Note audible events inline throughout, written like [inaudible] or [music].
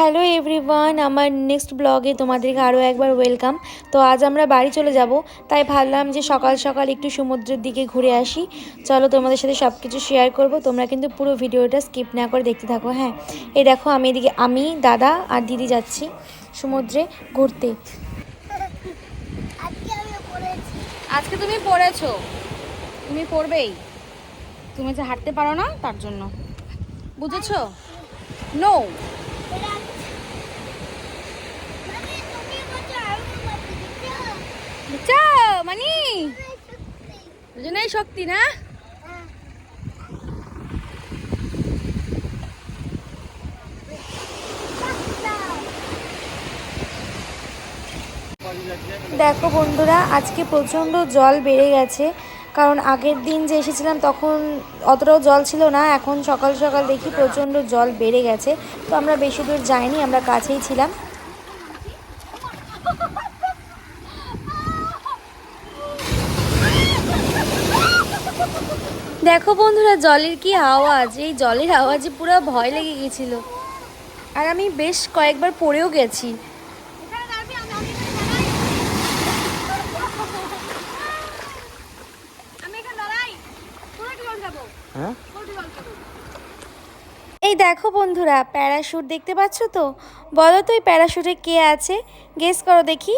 Hello everyone আমার next ব্লগে তোমাদেরকে আরও একবার ওয়েলকাম তো আজ আমরা বাড়ি চলে যাব তাই ভাবলাম যে সকাল সকাল একটু সমুদ্রের দিকে ঘুরে আসি। চলো তোমাদের সাথে সব কিছু শেয়ার করব তোমরা কিন্তু পুরো ভিডিওটা স্কিপ না করে দেখতে থাকো হ্যাঁ। এই দেখো আমি এদিকে আমি দাদা আর দিদি যাচ্ছি সমুদ্রে ঘুরতে। আজকে আজকে তুমি পড়েছো? তুমি পড়বেই। তুমি যে হাঁটতে পারো না তার জন্য। বুঝেছ? নো শক্তি না? দেখো বন্ধুরা আজকে প্রচণ্ড জল বেড়ে গেছে। কারণ আগের দিন যে এসেছিলাম তখন অতটাও জল ছিল না, এখন সকাল সকাল দেখি প্রচণ্ড জল বেড়ে গেছে। তো আমরা বেশি দূর যাইনি, আমরা কাছেই ছিলাম। দেখো বন্ধুরা, জলের কি আওয়াজ? এই জলের আওয়াজে পুরো ভয় লেগে গেছিল। আর আমি বেশ কয়েকবার পড়েও গেছি। এই দেখো বন্ধুরা প্যারাশুট দেখতে পাচ্ছ তো? বলো তো এই প্যারাশুটে কে আছে? গেস করো দেখি।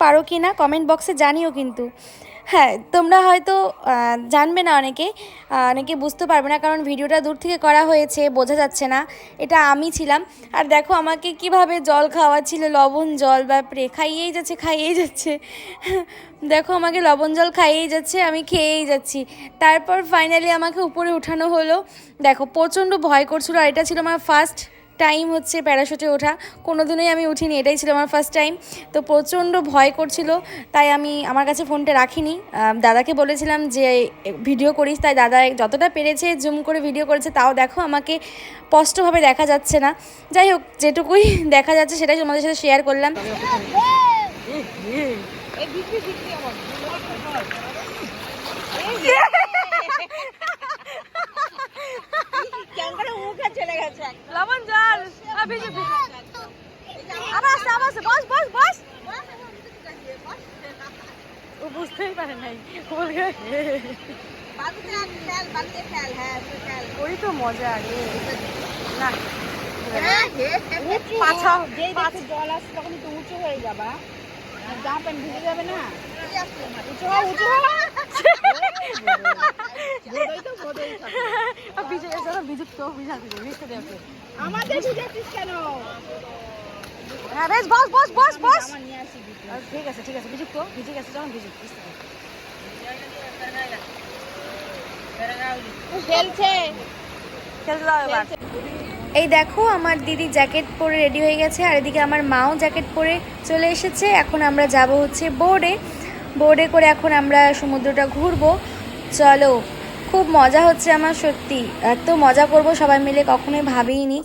পারো কি না কমেন্ট বক্সে জানিও কিন্তু। হ্যাঁ তোমরা হয়তো জানবে না অনেকে অনেকে বুঝতে পারবে না কারণ ভিডিওটা দূর থেকে করা হয়েছে, বোঝা যাচ্ছে না, এটা আমি ছিলাম। আর দেখো আমাকে কীভাবে জল খাওয়াচ্ছিল, লবণ জল বাপরে খাইয়েই যাচ্ছে খাইয়েই যাচ্ছে। দেখো আমাকে লবণ জল খাইয়েই যাচ্ছে, আমি খেয়েই যাচ্ছি। তারপর ফাইনালি আমাকে উপরে উঠানো হলো। দেখো প্রচণ্ড ভয় করছিল, আর এটা ছিল আমার ফার্স্ট টাইম হচ্ছে প্যারাশুটে ওঠা। কোনো দিনই আমি উঠিনি এটাই ছিল আমার ফার্স্ট টাইম তো প্রচণ্ড ভয় করছিল তাই আমি আমার কাছে ফোনটা রাখিনি। দাদাকে বলেছিলাম যে ভিডিও করিস। তাই দাদা যতটা পেরেছে জুম করে ভিডিও করেছে তাও দেখো আমাকে স্পষ্টভাবে দেখা যাচ্ছে না। যাই হোক যেটুকুই [laughs] দেখা যাচ্ছে সেটাই তোমাদের সাথে শেয়ার করলাম। লবণ [laughs] আবার আসতে আবার আসতে বস বস বস। ও বুঝতেই পারে নাই। ওই তো মজা রে। না পাছা জল আসছে তখন একটু উঁচু হয়ে যাবা। আর জামা প্যান্ট ভিজে যাবে না। উঁচু হও উঁচু হও। তো। ভিজে তো ভিজা ভিজতে দেবে আমাদের ভিজেছিস কেন? হ্যাঁ বেশ বস বস বস বস। ঠিক আছে ঠিক আছে ভিজুক তো ভিজে গেছে যখন ভিজুক খেলছে। খেলতে দাও এবার। এই দেখো আমার দিদি জ্যাকেট পরে রেডি হয়ে গেছে আর এদিকে আমার মাও জ্যাকেট পরে চলে এসেছে। এখন আমরা যাব হচ্ছে বোর্ডে। বোর্ডে করে এখন আমরা সমুদ্রটা ঘুরবো। চলো খুব মজা হচ্ছে আমার সত্যি। এত মজা করব সবাই মিলে কখনোই ভাবিনি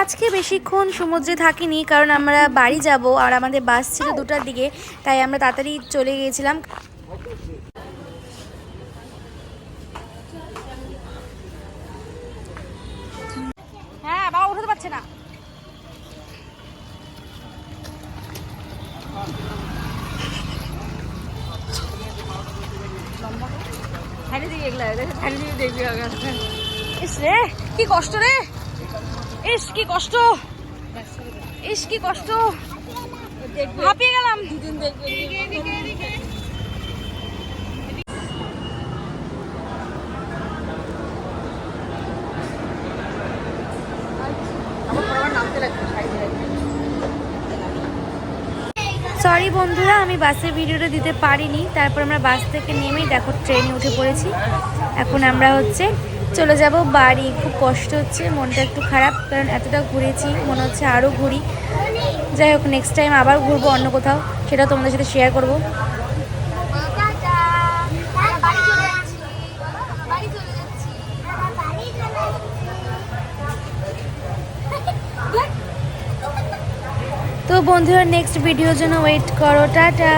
আজকে বেশিক্ষণ সমুদ্রে থাকিনি, কারণ আমরা বাড়ি যাব আর আমাদের বাস ছিল দুটার দিকে, তাই আমরা তাড়াতাড়ি চলে গিয়েছিলাম। হ্যাঁ বাবা উঠাতে পারছে না হাইলে দিকে এগুলা হাইলে দিকে দেখবি ইস রে কি কষ্ট রে। ইস কি কষ্ট। ইস কি কষ্ট। হাঁপিয়ে গেলাম। দুদিন দেখবে। সরি বন্ধুরা, আমি বাসের ভিডিওটা দিতে পারিনি। তারপর আমরা বাস থেকে নেমেই দেখো ট্রেনে উঠে পড়েছি। এখন আমরা হচ্ছে চলে যাব বাড়ি। খুব কষ্ট হচ্ছে, মনটা একটু খারাপ, কারণ এতটা ঘুরেছি, মনে হচ্ছে আরও ঘুরি। যাই হোক নেক্সট টাইম আবার ঘুরবো অন্য কোথাও, সেটা তোমাদের সাথে শেয়ার করব বাড়ি চলে যাচ্ছি বাড়ি চলে যাচ্ছি বাড়ি চলে যাচ্ছি তো বন্ধুরা নেক্সট ভিডিওর জন্য ওয়েট করো টাটা।